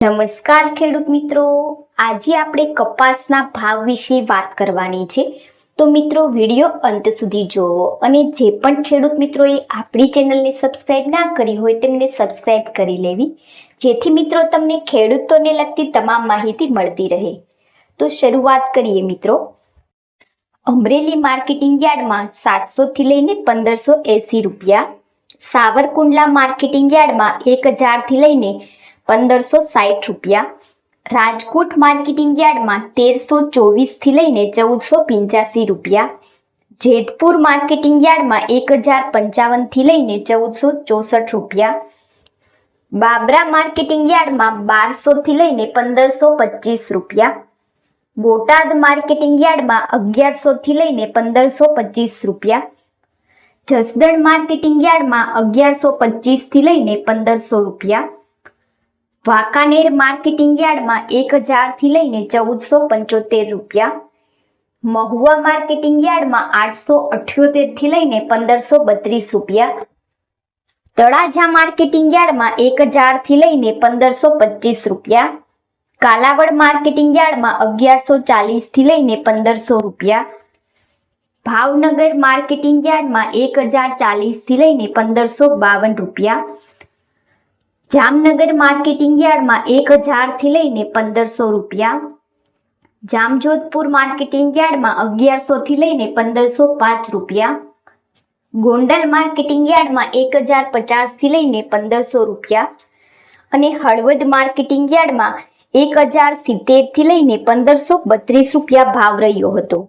નમસ્કાર ખેડૂત મિત્રો. આજે આપણે કપાસના ભાવ વિશે વાત કરવાની છે. તો મિત્રો, વીડિયો અંત સુધી જોવો અને જે પણ ખેડૂત મિત્રોએ આપણી ચેનલને સબસ્ક્રાઈબ ના કરી હોય તેમને સબસ્ક્રાઈબ કરી લેવી. જેથી મિત્રો તમને ખેડૂતોને લગતી તમામ માહિતી મળતી રહે. તો શરૂઆત કરીએ મિત્રો. અમરેલી માર્કેટિંગ યાર્ડમાં સાતસોથી લઈને પંદરસો એંસી રૂપિયા. સાવરકુંડલા માર્કેટિંગ યાર્ડમાં એક હજારથી લઈને પંદરસો સાઠ રૂપિયા. રાજકોટ માર્કેટિંગ યાર્ડમાં તેરસો ચોવીસથી લઈને ચૌદસો પંચ્યાસી રૂપિયા. જેતપુર માર્કેટિંગ યાર્ડમાં એક હજાર પંચાવનથી લઈને ચૌદસો ચોસઠ રૂપિયા. બાબરા માર્કેટિંગ યાર્ડમાં બારસોથી લઈને પંદરસો પચીસ રૂપિયા. બોટાદ માર્કેટિંગ યાર્ડમાં અગિયારસોથી લઈને પંદરસો પચીસ રૂપિયા. જસદણ માર્કેટિંગ યાર્ડમાં અગિયારસો પચીસથી લઈને પંદરસો રૂપિયા. વાંકાનેર માર્કેટિંગ યાર્ડમાં એક હજારથી લઈને ચૌદસો પંચોતેર રૂપિયા. મહુવા માર્કેટિંગ યાર્ડમાં આઠસો અઠ્યોતેરથી લઈને પંદરસો બત્રીસ રૂપિયા. તળાજા માર્કેટિંગ યાર્ડમાં એક હજારથી લઈને પંદરસો પચીસ રૂપિયા. કાલાવડ માર્કેટિંગ યાર્ડમાં અગિયારસો ચાલીસથી લઈને પંદરસો રૂપિયા. ભાવનગર માર્કેટિંગ યાર્ડમાં એક હજાર ચાલીસથી લઈને પંદરસો બાવન રૂપિયા. જામનગર માર્કેટિંગ યાર્ડમાં એક હજારથી લઈને પંદરસો રૂપિયા. જામજોધપુર માર્કેટિંગ યાર્ડમાં અગિયારસોથી લઈને પંદરસો પાંચ રૂપિયા. ગોંડલ માર્કેટિંગ યાર્ડમાં એક હજાર પચાસથી લઈને પંદરસો રૂપિયા. અને હળવદ માર્કેટિંગ યાર્ડમાં એક હજાર સિત્તેરથી લઈને પંદરસો બત્રીસ રૂપિયા ભાવ રહ્યો હતો.